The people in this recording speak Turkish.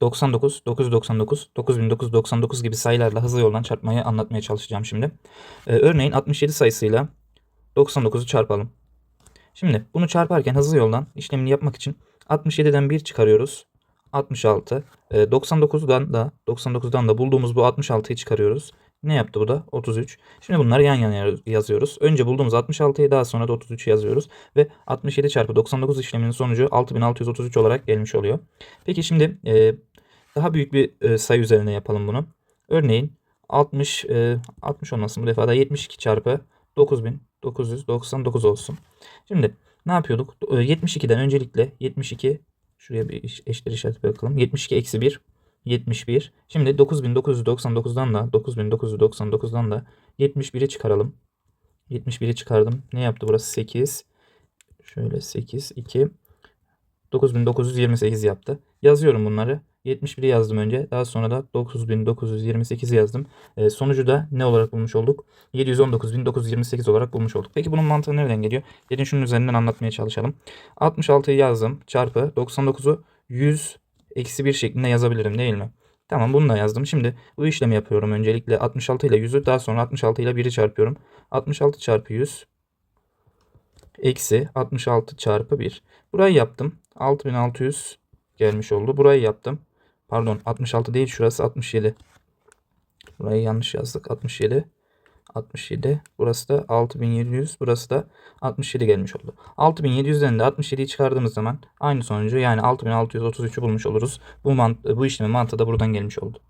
99, 999, 9999 gibi sayılarla hızlı yoldan çarpmayı anlatmaya çalışacağım şimdi. Ee, örneğin 67 sayısıyla 99'u çarpalım. Şimdi bunu çarparken hızlı yoldan işlemini yapmak için 67'den 1 çıkarıyoruz. 66. Ee, 99'dan da 99'dan da bulduğumuz bu 66'yı çıkarıyoruz. Ne yaptı bu da? 33. Şimdi bunları yan yana yazıyoruz. Önce bulduğumuz 66'yı daha sonra da 33'ü yazıyoruz. Ve 67 çarpı 99 işleminin sonucu 6633 olarak gelmiş oluyor. Peki şimdi e, daha büyük bir e, sayı üzerine yapalım bunu. Örneğin 60 e, 60 olmasın bu defa da 72 çarpı 9999 olsun. Şimdi ne yapıyorduk? E, 72'den öncelikle 72 şuraya bir eşittir işareti bırakalım. 72 eksi 1 71. Şimdi 9999'dan da 9999'dan da 71'i çıkaralım. 71'i çıkardım. Ne yaptı burası? 8. Şöyle 8 2 9928 yaptı. Yazıyorum bunları. 71'i yazdım önce. Daha sonra da 9928'i yazdım. Ee, sonucu da ne olarak bulmuş olduk? 719.928 olarak bulmuş olduk. Peki bunun mantığı nereden geliyor? Gelin şunun üzerinden anlatmaya çalışalım. 66'yı yazdım. Çarpı 99'u 100 eksi 1 şeklinde yazabilirim değil mi? Tamam bunu da yazdım. Şimdi bu işlemi yapıyorum. Öncelikle 66 ile 100'ü daha sonra 66 ile 1'i çarpıyorum. 66 çarpı 100 eksi 66 çarpı 1. Burayı yaptım. 6600 gelmiş oldu. Burayı yaptım. Pardon 66 değil şurası 67. Burayı yanlış yazdık. 67. 67. Burası da 6700. Burası da 67 gelmiş oldu. 6700'den de 67'yi çıkardığımız zaman aynı sonucu yani 6633'ü bulmuş oluruz. Bu, bu işlemin mantığı da buradan gelmiş oldu.